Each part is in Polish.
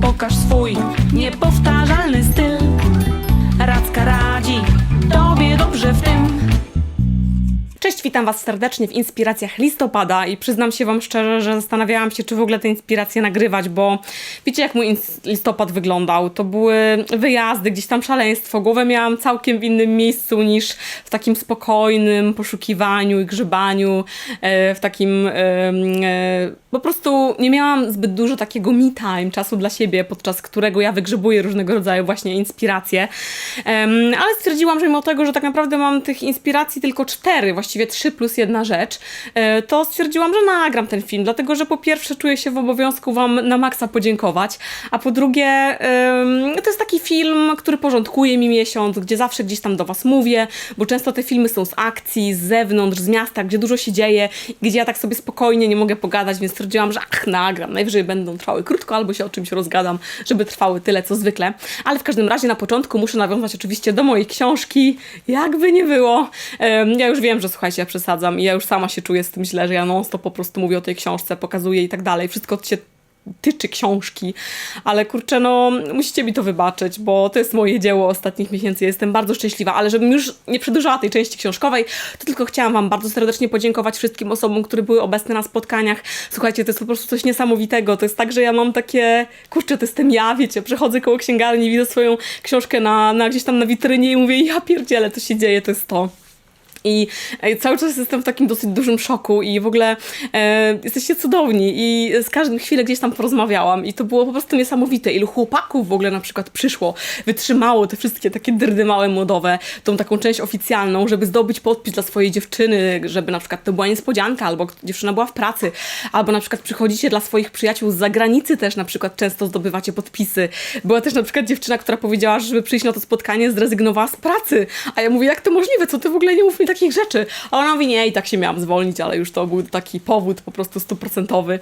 pokaż swój niepowtarzalny styl. Radzka radzi tobie dobrze w tym. Cześć, witam Was serdecznie w inspiracjach listopada i przyznam się Wam szczerze, że zastanawiałam się, czy w ogóle te inspiracje nagrywać, bo wiecie, jak mój listopad wyglądał. To były wyjazdy, gdzieś tam szaleństwo. Głowę miałam całkiem w innym miejscu niż w takim spokojnym poszukiwaniu i grzebaniu, e, w takim e, po prostu nie miałam zbyt dużo takiego me time, czasu dla siebie, podczas którego ja wygrzebuję różnego rodzaju właśnie inspiracje. Em, ale stwierdziłam, że mimo tego, że tak naprawdę mam tych inspiracji tylko cztery, właściwie trzy plus jedna rzecz, e, to stwierdziłam, że nagram ten film, dlatego że po pierwsze czuję się w obowiązku Wam na maksa podziękować, a po drugie em, to jest taki film, który porządkuje mi miesiąc, gdzie zawsze gdzieś tam do Was mówię, bo często te filmy są z akcji, z zewnątrz, z miasta, gdzie dużo się dzieje, gdzie ja tak sobie spokojnie nie mogę pogadać, więc stwierdziłam, że ach, nagram, najwyżej będą trwały krótko, albo się o czymś rozgadam, żeby trwały tyle, co zwykle. Ale w każdym razie na początku muszę nawiązać oczywiście do mojej książki, jakby nie było. Ja już wiem, że słuchajcie, ja przesadzam i ja już sama się czuję z tym źle, że ja non stop po prostu mówię o tej książce, pokazuję i tak dalej, wszystko się tyczy książki, ale kurczę, no musicie mi to wybaczyć, bo to jest moje dzieło ostatnich miesięcy, jestem bardzo szczęśliwa, ale żebym już nie przedłużała tej części książkowej, to tylko chciałam Wam bardzo serdecznie podziękować wszystkim osobom, które były obecne na spotkaniach. Słuchajcie, to jest po prostu coś niesamowitego, to jest tak, że ja mam takie, kurczę, to jestem ja, wiecie, przechodzę koło księgarni, widzę swoją książkę na, na gdzieś tam na witrynie i mówię, ja pierdzielę, to się dzieje, to jest to. I e, cały czas jestem w takim dosyć dużym szoku i w ogóle e, jesteście cudowni i z każdym chwilę gdzieś tam porozmawiałam i to było po prostu niesamowite. Ilu chłopaków w ogóle na przykład przyszło, wytrzymało te wszystkie takie drdy małe młodowe, tą taką część oficjalną, żeby zdobyć podpis dla swojej dziewczyny, żeby na przykład to była niespodzianka, albo dziewczyna była w pracy, albo na przykład przychodzicie dla swoich przyjaciół z zagranicy też na przykład często zdobywacie podpisy. Była też na przykład dziewczyna, która powiedziała, że żeby przyjść na to spotkanie zrezygnowała z pracy, a ja mówię, jak to możliwe, co ty w ogóle nie mów takich rzeczy. A ona mówi, nie, i tak się miałam zwolnić, ale już to był taki powód po prostu stuprocentowy.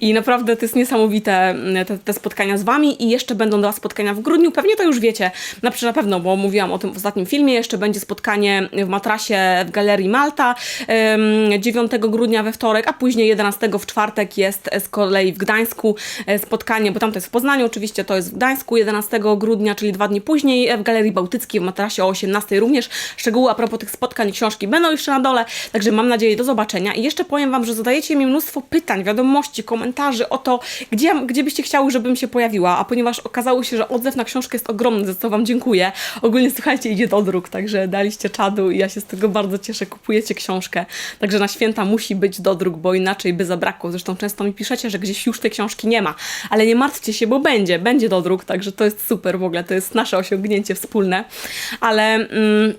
I naprawdę to jest niesamowite mm, te, te spotkania z wami i jeszcze będą dwa spotkania w grudniu. Pewnie to już wiecie, na, na pewno, bo mówiłam o tym w ostatnim filmie. Jeszcze będzie spotkanie w Matrasie w Galerii Malta em, 9 grudnia we wtorek, a później 11 w czwartek jest z kolei w Gdańsku e, spotkanie, bo tam to jest w Poznaniu, oczywiście to jest w Gdańsku 11 grudnia, czyli dwa dni później w Galerii Bałtyckiej w Matrasie o 18 również. Szczegóły a propos tych spotkań i książki będą jeszcze na dole, także mam nadzieję do zobaczenia. I jeszcze powiem Wam, że zadajecie mi mnóstwo pytań, wiadomości, komentarzy o to, gdzie, gdzie byście chciały, żebym się pojawiła, a ponieważ okazało się, że odzew na książkę jest ogromny, za co Wam dziękuję. Ogólnie słuchajcie, idzie do druk, także daliście czadu i ja się z tego bardzo cieszę, kupujecie książkę. Także na święta musi być do druk, bo inaczej by zabrakło. Zresztą często mi piszecie, że gdzieś już tej książki nie ma, ale nie martwcie się, bo będzie, będzie do druk, także to jest super w ogóle, to jest nasze osiągnięcie wspólne. Ale... Mm,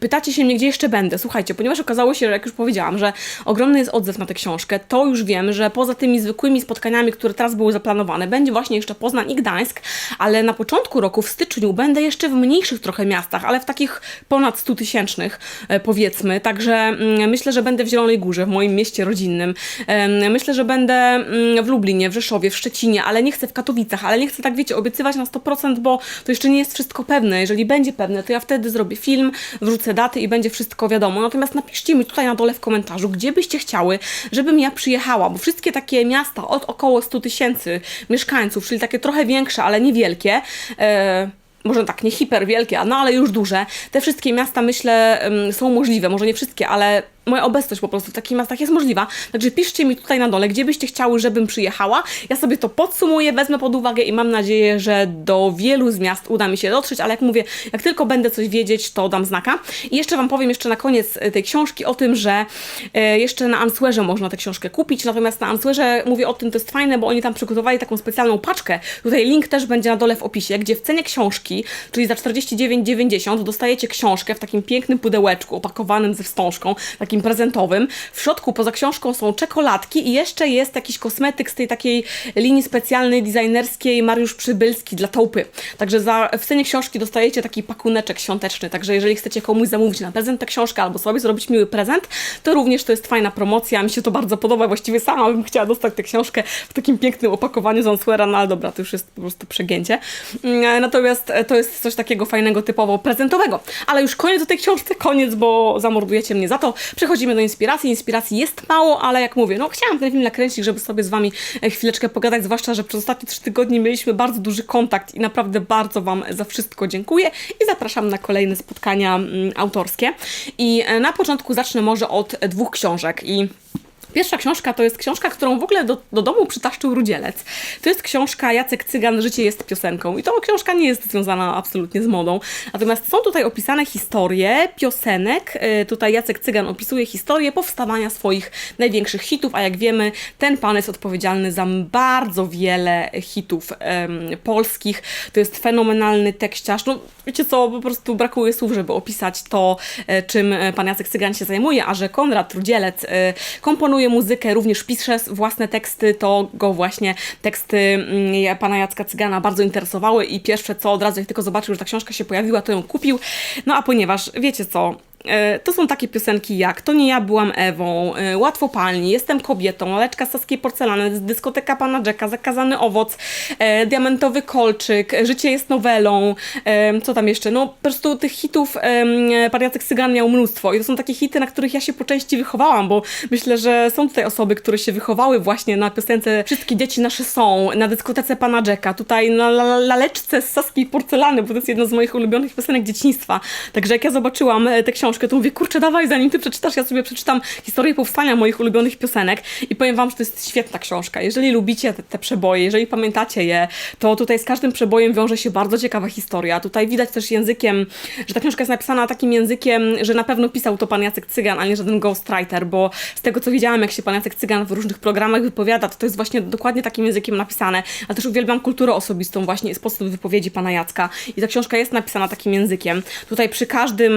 Pytacie się mnie, gdzie jeszcze będę. Słuchajcie, ponieważ okazało się, że jak już powiedziałam, że ogromny jest odzew na tę książkę, to już wiem, że poza tymi zwykłymi spotkaniami, które teraz były zaplanowane, będzie właśnie jeszcze Poznań i Gdańsk, ale na początku roku, w styczniu, będę jeszcze w mniejszych trochę miastach, ale w takich ponad 100 tysięcznych, e, powiedzmy. Także mm, myślę, że będę w Zielonej Górze, w moim mieście rodzinnym. Myślę, że będę mm, w Lublinie, w Rzeszowie, w Szczecinie, ale nie chcę w Katowicach, ale nie chcę tak, wiecie, obiecywać na 100%, bo to jeszcze nie jest wszystko pewne. Jeżeli będzie pewne, to ja wtedy zrobię film, wrzucę daty i będzie wszystko wiadomo. Natomiast napiszcie mi tutaj na dole w komentarzu, gdzie byście chciały, żebym ja przyjechała, bo wszystkie takie miasta od około 100 tysięcy mieszkańców, czyli takie trochę większe, ale niewielkie, e, może tak, nie hiperwielkie, a no ale już duże, te wszystkie miasta myślę są możliwe, może nie wszystkie, ale moja obecność po prostu w takich miastach jest możliwa. Także piszcie mi tutaj na dole, gdzie byście chciały, żebym przyjechała. Ja sobie to podsumuję, wezmę pod uwagę i mam nadzieję, że do wielu z miast uda mi się dotrzeć, ale jak mówię, jak tylko będę coś wiedzieć, to dam znaka. I jeszcze Wam powiem jeszcze na koniec e, tej książki o tym, że e, jeszcze na Answerze można tę książkę kupić, natomiast na Answerze mówię o tym, to jest fajne, bo oni tam przygotowali taką specjalną paczkę. Tutaj link też będzie na dole w opisie, gdzie w cenie książki, czyli za 49,90 dostajecie książkę w takim pięknym pudełeczku opakowanym ze wstążką, takim prezentowym. W środku poza książką są czekoladki i jeszcze jest jakiś kosmetyk z tej takiej linii specjalnej, designerskiej Mariusz Przybylski dla taupy. Także za, w cenie książki dostajecie taki pakuneczek świąteczny, także jeżeli chcecie komuś zamówić na prezent tę książkę albo sobie zrobić miły prezent, to również to jest fajna promocja. Mi się to bardzo podoba, właściwie sama bym chciała dostać tę książkę w takim pięknym opakowaniu z Answera, no ale dobra, to już jest po prostu przegięcie. Mm, Natomiast to jest coś takiego fajnego, typowo prezentowego. Ale już koniec o tej książce, koniec, bo zamordujecie mnie za to. Przechodzimy do inspiracji. Inspiracji jest mało, ale jak mówię, no chciałam ten film nakręcić, żeby sobie z Wami e, chwileczkę pogadać, zwłaszcza, że przez ostatnie trzy tygodnie mieliśmy bardzo duży kontakt i naprawdę bardzo Wam za wszystko dziękuję i zapraszam na kolejne spotkania mm, autorskie. I e, na początku zacznę może od dwóch książek i Pierwsza książka to jest książka, którą w ogóle do, do domu przytaszczył Rudzielec. To jest książka Jacek Cygan, Życie jest piosenką. I to książka nie jest związana absolutnie z modą. Natomiast są tutaj opisane historie piosenek. Y, Tutaj Jacek Cygan opisuje historię powstawania swoich największych hitów, a jak wiemy, ten pan jest odpowiedzialny za bardzo wiele hitów em, polskich. To jest fenomenalny tekściarz. No, wiecie co, po prostu brakuje słów, żeby opisać to, e, czym e, pan Jacek Cygan się zajmuje, a że Konrad Rudzielec e, komponuje muzykę, również pisze własne teksty, to go właśnie teksty mm, pana Jacka Cygana bardzo interesowały i pierwsze co, od razu jak tylko zobaczył, że ta książka się pojawiła, to ją kupił. No a ponieważ, wiecie co, To są takie piosenki jak To nie ja byłam Ewą, e, Łatwopalni, Jestem kobietą, Laleczka z saskiej porcelany, Dyskoteka Pana Jacka, Zakazany owoc, e, Diamentowy kolczyk, Życie jest nowelą, e, co tam jeszcze? No po prostu tych hitów pan Jacek Cygan miał mnóstwo i to są takie hity, na których ja się po części wychowałam, bo myślę, że są tutaj osoby, które się wychowały właśnie na piosence Wszystkie dzieci nasze są, na dyskotece Pana Jacka, tutaj na la- la- Laleczce z saskiej porcelany, bo to jest jedna z moich ulubionych piosenek dzieciństwa. Także jak ja zobaczyłam e, tę książkę, to mówię, kurczę, dawaj, zanim ty przeczytasz, ja sobie przeczytam historię powstania moich ulubionych piosenek i powiem wam, że to jest świetna książka. Jeżeli lubicie te, te przeboje, jeżeli pamiętacie je, to tutaj z każdym przebojem wiąże się bardzo ciekawa historia. Tutaj widać też językiem, że ta książka jest napisana takim językiem, że na pewno pisał to pan Jacek Cygan, a nie żaden ghostwriter, bo z tego co widziałam, jak się pan Jacek Cygan w różnych programach wypowiada, to to jest właśnie dokładnie takim językiem napisane. A też uwielbiam kulturę osobistą właśnie sposób wypowiedzi pana Jacka. I ta książka jest napisana takim językiem. Tutaj przy każdym,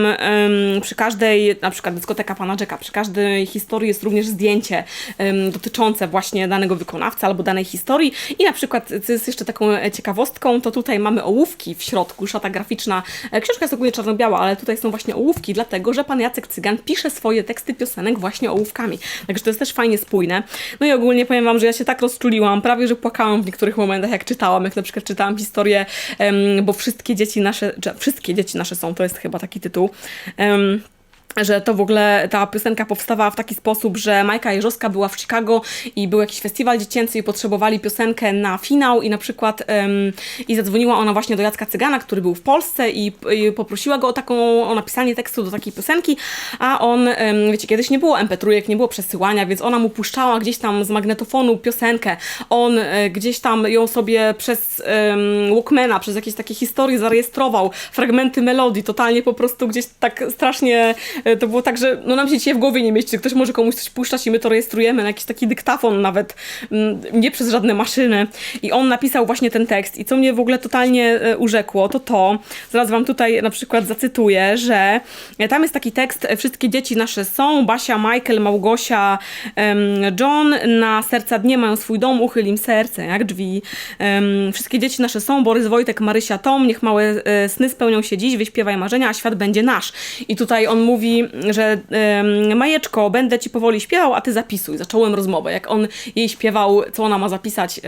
przy każdej, na przykład dyskoteka pana Jacka, przy każdej historii jest również zdjęcie em, dotyczące właśnie danego wykonawcy albo danej historii. I na przykład, co jest jeszcze taką ciekawostką, to tutaj mamy ołówki w środku, szata graficzna. E, Książka jest ogólnie czarno-biała, ale tutaj są właśnie ołówki, dlatego że pan Jacek Cygan pisze swoje teksty piosenek właśnie ołówkami. Także to jest też fajnie spójne. No i ogólnie powiem wam, że ja się tak rozczuliłam, prawie że płakałam w niektórych momentach, jak czytałam, jak na przykład czytałam historię, em, bo wszystkie dzieci nasze, wszystkie dzieci nasze są, to jest chyba taki tytuł. Em, że to w ogóle ta piosenka powstawała w taki sposób, że Majka Jeżowska była w Chicago i był jakiś festiwal dziecięcy i potrzebowali piosenkę na finał i na przykład em, i zadzwoniła ona właśnie do Jacka Cygana, który był w Polsce i, i poprosiła go o taką, o napisanie tekstu do takiej piosenki, a on, em, wiecie, kiedyś nie było mp3, nie było przesyłania, więc ona mu puszczała gdzieś tam z magnetofonu piosenkę, on e, gdzieś tam ją sobie przez em, Walkmana, przez jakieś takie historie zarejestrował, fragmenty melodii, totalnie po prostu gdzieś tak strasznie to było tak, że no nam się dzisiaj w głowie nie mieści, ktoś może komuś coś puszczać i my to rejestrujemy na jakiś taki dyktafon nawet, mm, nie przez żadne maszyny. I on napisał właśnie ten tekst i co mnie w ogóle totalnie e, urzekło, to to, zaraz wam tutaj na przykład zacytuję, że e, tam jest taki tekst, e, wszystkie dzieci nasze są, Basia, Michael, Małgosia, John, na serca dnie mają swój dom, uchyl im serce, jak drzwi. Wszystkie dzieci nasze są, Borys, Wojtek, Marysia, Tom, niech małe e, sny spełnią się dziś, wyśpiewaj marzenia, a świat będzie nasz. I tutaj on mówi, że Majeczko, będę ci powoli śpiewał, a ty zapisuj. Zacząłem rozmowę, jak on jej śpiewał, co ona ma zapisać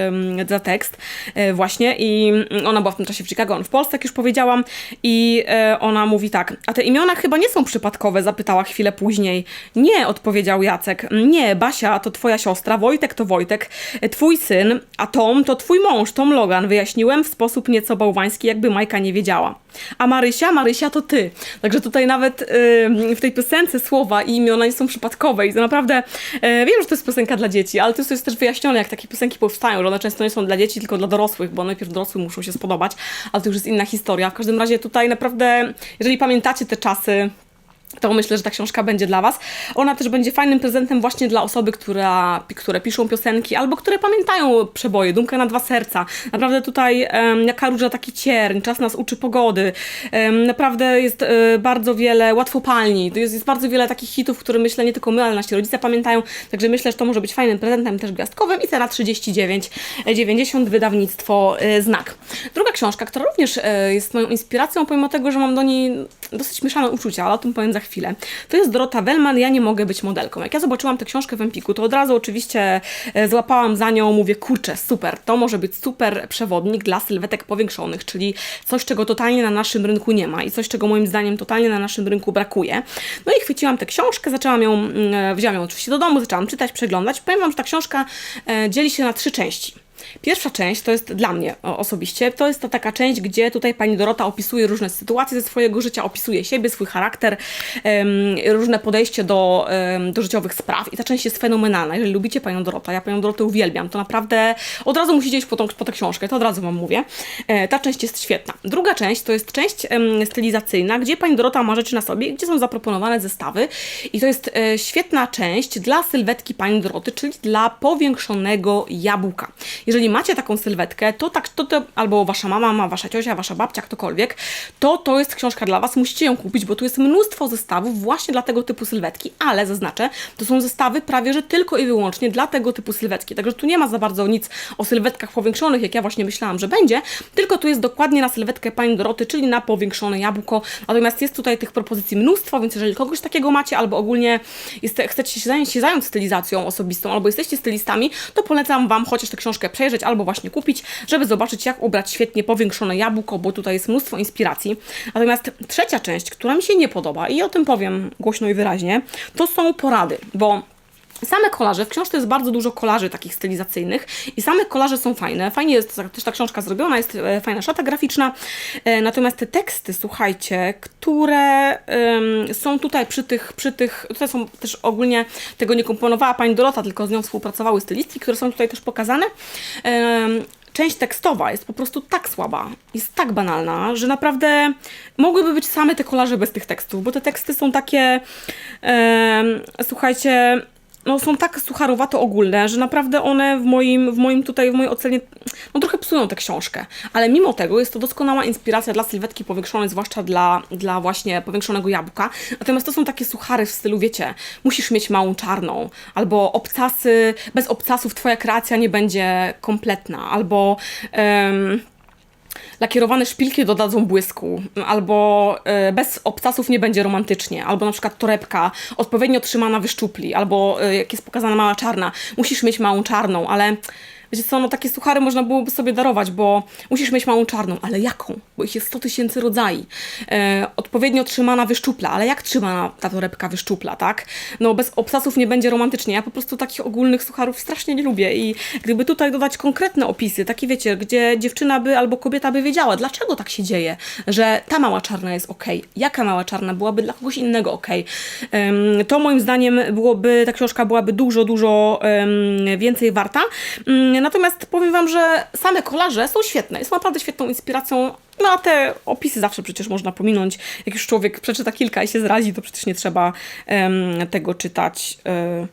za tekst e, właśnie i ona była w tym czasie w Chicago, on w Polsce, jak już powiedziałam i e, ona mówi tak, a te imiona chyba nie są przypadkowe, zapytała chwilę później. Nie, odpowiedział Jacek. Nie, Basia to twoja siostra, Wojtek to Wojtek, e, twój syn, a Tom to twój mąż, Tom Logan. Wyjaśniłem w sposób nieco bałwański, jakby Majka nie wiedziała. A Marysia, Marysia to ty. Także tutaj nawet w tej piosence słowa i imiona nie są przypadkowe i to naprawdę, y, wiem, że to jest piosenka dla dzieci, ale to jest też wyjaśnione, jak takie piosenki powstają, że one często nie są dla dzieci, tylko dla dorosłych, bo najpierw dorosłym muszą się spodobać, ale to już jest inna historia. W każdym razie tutaj naprawdę, jeżeli pamiętacie te czasy, to myślę, że ta książka będzie dla Was. Ona też będzie fajnym prezentem właśnie dla osoby, która, które piszą piosenki albo które pamiętają przeboje, Dumka na dwa serca. Naprawdę tutaj em, jaka róża taki cierń, czas nas uczy pogody. Em, naprawdę jest e, bardzo wiele łatwopalni. Jest, jest bardzo wiele takich hitów, które myślę nie tylko my, ale nasi rodzice pamiętają. Także myślę, że to może być fajnym prezentem też gwiazdkowym. I cena 39,90 wydawnictwo e, Znak. Druga książka, która również e, jest moją inspiracją, pomimo tego, że mam do niej dosyć mieszane uczucia, ale o tym powiem za chwilę. To jest Dorota Wellman, ja nie mogę być modelką. Jak ja zobaczyłam tę książkę w Empiku, to od razu oczywiście e, złapałam za nią, mówię, kurczę, super, to może być super przewodnik dla sylwetek powiększonych, czyli coś, czego totalnie na naszym rynku nie ma i coś, czego moim zdaniem totalnie na naszym rynku brakuje. No i chwyciłam tę książkę, zaczęłam ją, mm, wziąłam ją oczywiście do domu, zaczęłam czytać, przeglądać. Powiem Wam, że ta książka e, dzieli się na trzy części. Pierwsza część to jest dla mnie osobiście, to jest ta taka część, gdzie tutaj pani Dorota opisuje różne sytuacje ze swojego życia, opisuje siebie, swój charakter, różne podejście do, do życiowych spraw i ta część jest fenomenalna. Jeżeli lubicie panią Dorotę, ja panią Dorotę uwielbiam, to naprawdę od razu musicie iść po, tą, po tę książkę, to od razu wam mówię. E, ta część jest świetna. Druga część to jest część stylizacyjna, gdzie pani Dorota ma rzeczy na sobie, gdzie są zaproponowane zestawy i to jest e, świetna część dla sylwetki pani Doroty, czyli dla powiększonego jabłka. Jeżeli macie taką sylwetkę, to tak, to, to albo wasza mama ma, wasza ciocia, wasza babcia, ktokolwiek, to to jest książka dla was, musicie ją kupić, bo tu jest mnóstwo zestawów właśnie dla tego typu sylwetki, ale zaznaczę, to są zestawy prawie, że tylko i wyłącznie dla tego typu sylwetki, także tu nie ma za bardzo nic o sylwetkach powiększonych, jak ja właśnie myślałam, że będzie, tylko tu jest dokładnie na sylwetkę pani Doroty, czyli na powiększone jabłko, natomiast jest tutaj tych propozycji mnóstwo, więc jeżeli kogoś takiego macie, albo ogólnie jest, chcecie się zająć, się zająć stylizacją osobistą, albo jesteście stylistami, to polecam Wam chociaż tę książkę przejrzeć, albo właśnie kupić, żeby zobaczyć, jak ubrać świetnie powiększone jabłko, bo tutaj jest mnóstwo inspiracji. Natomiast trzecia część, która mi się nie podoba, i o tym powiem głośno i wyraźnie, to są porady, bo Same kolaże, w książce jest bardzo dużo kolaży takich stylizacyjnych i same kolaże są fajne. Fajnie jest też ta książka zrobiona, jest e, fajna szata graficzna. E, natomiast te teksty, słuchajcie, które em, są tutaj przy tych, przy tych, tutaj są też ogólnie, tego nie komponowała pani Dorota, tylko z nią współpracowały stylistki, które są tutaj też pokazane. Em, część tekstowa jest po prostu tak słaba, jest tak banalna, że naprawdę mogłyby być same te kolaże bez tych tekstów, bo te teksty są takie, słuchajcie, no są tak sucharowato ogólne, że naprawdę one w moim, w moim tutaj, w mojej ocenie, no trochę psują tę książkę. Ale mimo tego jest to doskonała inspiracja dla sylwetki powiększonej, zwłaszcza dla, dla właśnie powiększonego jabłka. Natomiast to są takie suchary w stylu, wiecie, musisz mieć małą czarną, albo obcasy, bez obcasów twoja kreacja nie będzie kompletna, albo... em, lakierowane szpilki dodadzą błysku, albo e, bez obcasów nie będzie romantycznie, albo na przykład torebka odpowiednio trzymana wyszczupli, albo e, jak jest pokazana mała czarna, musisz mieć małą czarną, ale wiecie co, no takie suchary można byłoby sobie darować, bo musisz mieć małą czarną, ale jaką? Bo ich jest 100 tysięcy rodzajów. E, odpowiednio trzymana wyszczupla, ale jak trzymana ta torebka wyszczupla, tak? No bez obcasów nie będzie romantycznie. Ja po prostu takich ogólnych sucharów strasznie nie lubię i gdyby tutaj dodać konkretne opisy, takie wiecie, gdzie dziewczyna by albo kobieta by wiedziała, dlaczego tak się dzieje, że ta mała czarna jest ok, jaka mała czarna byłaby dla kogoś innego ok. Em, to moim zdaniem byłoby, ta książka byłaby dużo, dużo em, więcej warta. Mm, Natomiast powiem Wam, że same kolaże są świetne, są naprawdę świetną inspiracją. No a te opisy zawsze przecież można pominąć. Jak już człowiek przeczyta kilka i się zrazi, to przecież nie trzeba em, tego czytać. e,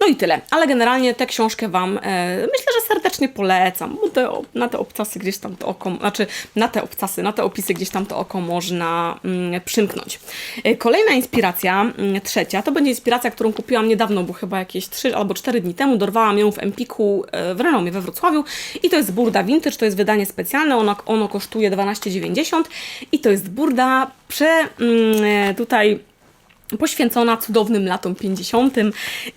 no i tyle. Ale generalnie tę książkę Wam e, myślę, że serdecznie polecam, bo te, na te obcasy gdzieś tam to oko, znaczy na te obcasy, na te opisy gdzieś tam to oko można mm, przymknąć. E, kolejna inspiracja, mm, trzecia, to będzie inspiracja, którą kupiłam niedawno, bo chyba jakieś 3 albo 4 dni temu. Dorwałam ją w Empiku e, w Renomie we Wrocławiu i to jest Burda Vintage, to jest wydanie specjalne, ono, ono kosztuje 12,90 i to jest Burda prze mm, e, tutaj poświęcona cudownym latom 50.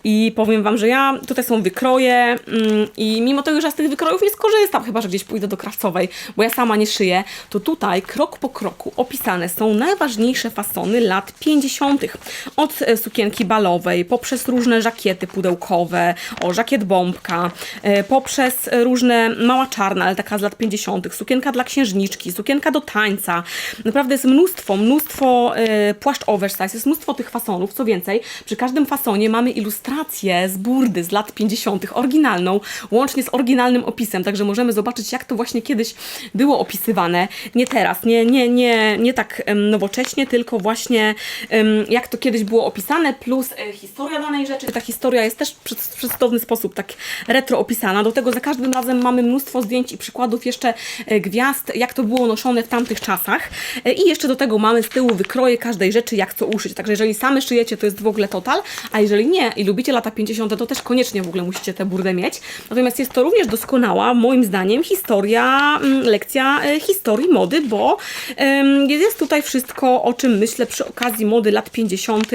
I powiem Wam, że ja tutaj są wykroje mm, i mimo tego, że ja z tych wykrojów nie skorzystam, chyba że gdzieś pójdę do krawcowej, bo ja sama nie szyję, to tutaj krok po kroku opisane są najważniejsze fasony lat 50. Od e, sukienki balowej, poprzez różne żakiety pudełkowe, o żakiet bombka, e, poprzez różne mała czarna, ale taka z lat 50., sukienka dla księżniczki, sukienka do tańca. Naprawdę jest mnóstwo, mnóstwo e, płaszcz oversize, jest mnóstwo tych fasonów. Co więcej, przy każdym fasonie mamy ilustrację z burdy z lat 50., oryginalną, łącznie z oryginalnym opisem, także możemy zobaczyć, jak to właśnie kiedyś było opisywane. Nie teraz, nie, nie, nie, nie tak nowocześnie, tylko właśnie jak to kiedyś było opisane, plus e, historia danej rzeczy. Ta historia jest też w cudowny sposób tak retro opisana. Do tego za każdym razem mamy mnóstwo zdjęć i przykładów jeszcze e, gwiazd, jak to było noszone w tamtych czasach. E, I jeszcze do tego mamy z tyłu wykroje każdej rzeczy, jak co uszyć. Także jeżeli jeżeli same szyjecie, to jest w ogóle total, a jeżeli nie i lubicie lata 50., to też koniecznie w ogóle musicie tę burdę mieć. Natomiast jest to również doskonała, moim zdaniem, historia, mm, lekcja e, historii mody, bo jest tutaj wszystko, o czym myślę przy okazji mody lat 50.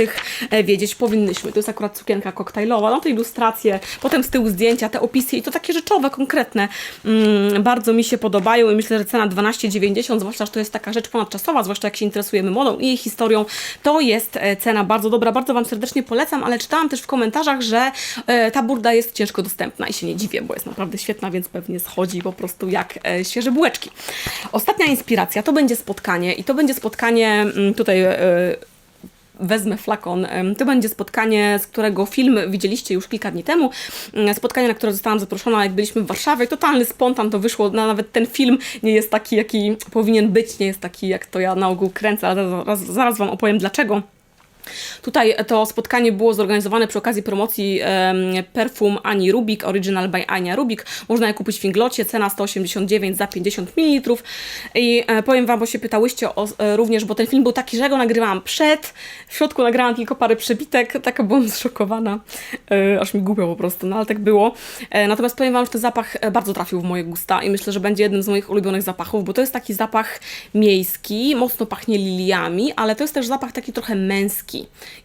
e, wiedzieć powinnyśmy. To jest akurat sukienka koktajlowa, no te ilustracje, potem z tyłu zdjęcia, te opisy i to takie rzeczowe, konkretne. Mm, bardzo mi się podobają i myślę, że cena 12,90, zwłaszcza, że to jest taka rzecz ponadczasowa, zwłaszcza jak się interesujemy modą i jej historią, to jest e, cena bardzo dobra, bardzo Wam serdecznie polecam, ale czytałam też w komentarzach, że e, ta burda jest ciężko dostępna i się nie dziwię, bo jest naprawdę świetna, więc pewnie schodzi po prostu jak e, świeże bułeczki. Ostatnia inspiracja to będzie spotkanie i to będzie spotkanie mm, tutaj e, wezmę flakon. To będzie spotkanie, z którego film widzieliście już kilka dni temu. Mm, Spotkanie, na które zostałam zaproszona, jak byliśmy w Warszawie. Totalny spontan to wyszło. Nawet ten film nie jest taki, jaki powinien być, nie jest taki, jak to ja na ogół kręcę, ale zaraz, zaraz Wam opowiem dlaczego. Tutaj to spotkanie było zorganizowane przy okazji promocji perfum Ani Rubik, Original by Ania Rubik. Można je kupić w Inglocie, cena 189 za 50 ml. I e, powiem Wam, bo się pytałyście o, e, również, bo ten film był taki, że go nagrywałam przed, w środku nagrałam tylko parę przebitek, taka byłam zszokowana, e, aż mi głupio po prostu, no ale tak było. Natomiast powiem Wam, że ten zapach bardzo trafił w moje gusta i myślę, że będzie jednym z moich ulubionych zapachów, bo to jest taki zapach miejski, mocno pachnie liliami, ale to jest też zapach taki trochę męski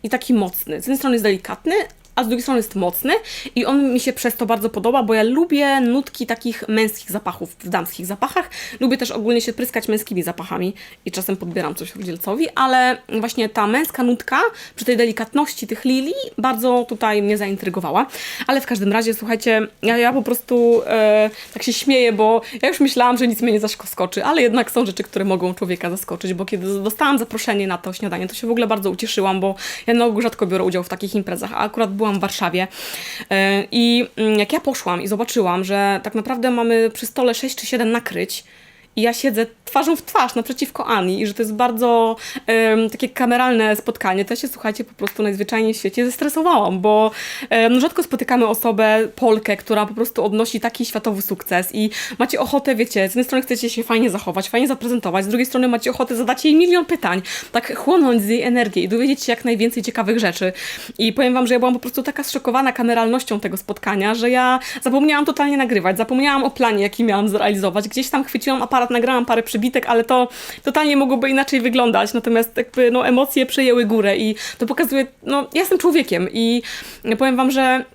i taki mocny. Z jednej strony jest delikatny, a z drugiej strony jest mocny i on mi się przez to bardzo podoba, bo ja lubię nutki takich męskich zapachów w damskich zapachach. Lubię też ogólnie się pryskać męskimi zapachami i czasem podbieram coś rudzielcowi, ale właśnie ta męska nutka przy tej delikatności tych lilii bardzo tutaj mnie zaintrygowała. Ale w każdym razie, słuchajcie, ja, ja po prostu e, tak się śmieję, bo ja już myślałam, że nic mnie nie zaskoczy, ale jednak są rzeczy, które mogą człowieka zaskoczyć, bo kiedy dostałam zaproszenie na to śniadanie, to się w ogóle bardzo ucieszyłam, bo ja na ogół rzadko biorę udział w takich imprezach, a akurat byłam w Warszawie E, i mm, jak ja poszłam i zobaczyłam, że tak naprawdę mamy przy stole 6 czy 7 nakryć, i ja siedzę twarzą w twarz naprzeciwko Ani i że to jest bardzo em, takie kameralne spotkanie, to się, słuchajcie, po prostu najzwyczajniej w świecie zestresowałam, bo no, rzadko spotykamy osobę, Polkę, która po prostu odnosi taki światowy sukces i macie ochotę, wiecie, z jednej strony chcecie się fajnie zachować, fajnie zaprezentować, z drugiej strony macie ochotę zadać jej milion pytań, tak chłonąć z jej energii i dowiedzieć się jak najwięcej ciekawych rzeczy. I powiem Wam, że ja byłam po prostu taka zszokowana kameralnością tego spotkania, że ja zapomniałam totalnie nagrywać, zapomniałam o planie, jaki miałam zrealizować, gdzieś tam chwyciłam aparat, nagrałam parę przybitek, ale to totalnie mogłoby inaczej wyglądać, natomiast jakby no emocje przejęły górę i to pokazuje, no ja jestem człowiekiem i powiem Wam, że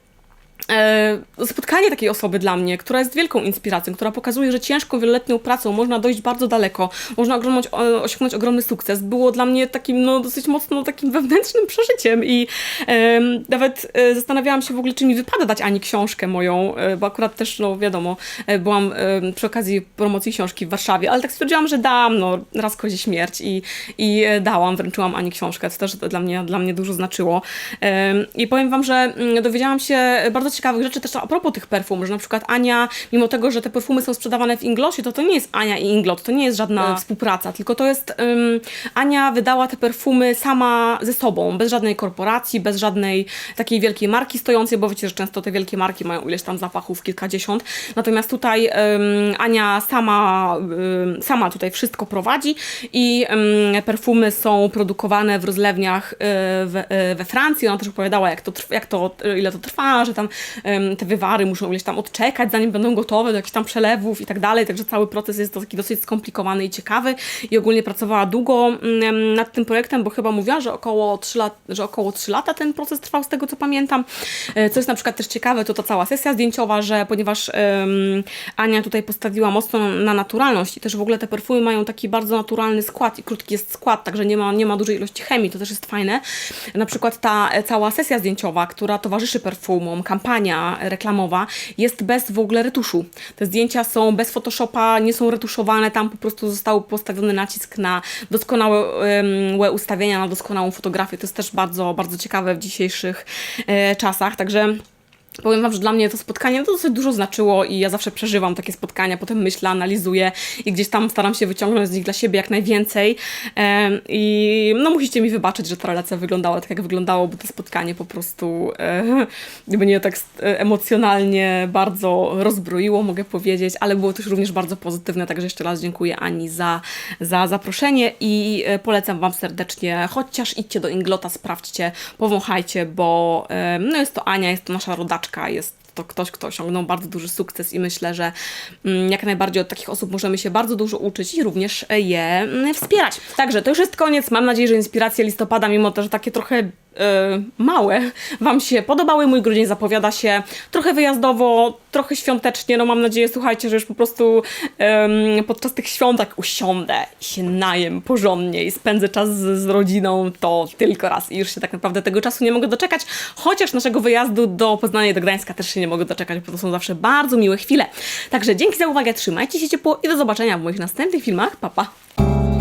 spotkanie takiej osoby dla mnie, która jest wielką inspiracją, która pokazuje, że ciężką, wieloletnią pracą można dojść bardzo daleko, można osiągnąć, o- osiągnąć ogromny sukces, było dla mnie takim no, dosyć mocno takim wewnętrznym przeżyciem i nawet e, zastanawiałam się w ogóle, czy mi wypada dać Ani książkę moją, e, bo akurat też, no wiadomo, e, byłam e, przy okazji promocji książki w Warszawie, ale tak stwierdziłam, że dam, no raz kozie śmierć i, i e, dałam, wręczyłam Ani książkę, co też dla mnie, dla mnie dużo znaczyło. I powiem Wam, że mm, dowiedziałam się bardzo ciekawych rzeczy też a propos tych perfum, że na przykład Ania, mimo tego, że te perfumy są sprzedawane w Inglosie, to to nie jest Ania i Inglot, to nie jest żadna współpraca, tylko to jest ym, Ania wydała te perfumy sama ze sobą, bez żadnej korporacji, bez żadnej takiej wielkiej marki stojącej, bo wiecie, że często te wielkie marki mają ileś tam zapachów, kilkadziesiąt. Natomiast tutaj ym, Ania sama, ym, sama tutaj wszystko prowadzi i ym, perfumy są produkowane w rozlewniach y, we, y, we Francji. Ona też opowiadała, jak to, jak to, y, ile to trwa, że tam te wywary muszą ileś tam odczekać, zanim będą gotowe do jakichś tam przelewów i tak dalej. Także cały proces jest taki dosyć skomplikowany i ciekawy. I ogólnie pracowała długo ym, nad tym projektem, bo chyba mówiła, że około 3, lat, że około 3 lata ten proces trwał, z tego co pamiętam. E, Co jest na przykład też ciekawe, to ta cała sesja zdjęciowa, że ponieważ ym, Ania tutaj postawiła mocno na naturalność i też w ogóle te perfumy mają taki bardzo naturalny skład i krótki jest skład, także nie ma, nie ma dużej ilości chemii, to też jest fajne. Na przykład ta e, cała sesja zdjęciowa, która towarzyszy perfumom, kampania reklamowa, jest bez w ogóle retuszu. Te zdjęcia są bez Photoshopa, nie są retuszowane, tam po prostu został postawiony nacisk na doskonałe ustawienia, na doskonałą fotografię. To jest też bardzo, bardzo ciekawe w dzisiejszych e, czasach, także Powiem Wam, że dla mnie to spotkanie to dosyć dużo znaczyło i ja zawsze przeżywam takie spotkania, potem myślę, analizuję i gdzieś tam staram się wyciągnąć z nich dla siebie jak najwięcej. I no musicie mi wybaczyć, że ta relacja wyglądała tak, jak wyglądało, bo to spotkanie po prostu mnie tak e, emocjonalnie bardzo rozbroiło, mogę powiedzieć, ale było też również bardzo pozytywne, także jeszcze raz dziękuję Ani za, za zaproszenie i e, polecam Wam serdecznie, chociaż idźcie do Inglota, sprawdźcie, powąchajcie, bo e, no jest to Ania, jest to nasza rodaczka, jest to ktoś, kto osiągnął bardzo duży sukces i myślę, że mm, jak najbardziej od takich osób możemy się bardzo dużo uczyć i również je mm, wspierać. Także to już jest koniec. Mam nadzieję, że inspiracje listopada, mimo to, że takie trochę małe, Wam się podobały. Mój grudzień zapowiada się trochę wyjazdowo, trochę świątecznie. No mam nadzieję, słuchajcie, że już po prostu em, podczas tych świąt jak usiądę i się najem porządnie i spędzę czas z, z rodziną, to tylko raz i już się tak naprawdę tego czasu nie mogę doczekać. Chociaż naszego wyjazdu do Poznania i do Gdańska też się nie mogę doczekać, bo to są zawsze bardzo miłe chwile. Także dzięki za uwagę, trzymajcie się ciepło i do zobaczenia w moich następnych filmach. Pa, pa!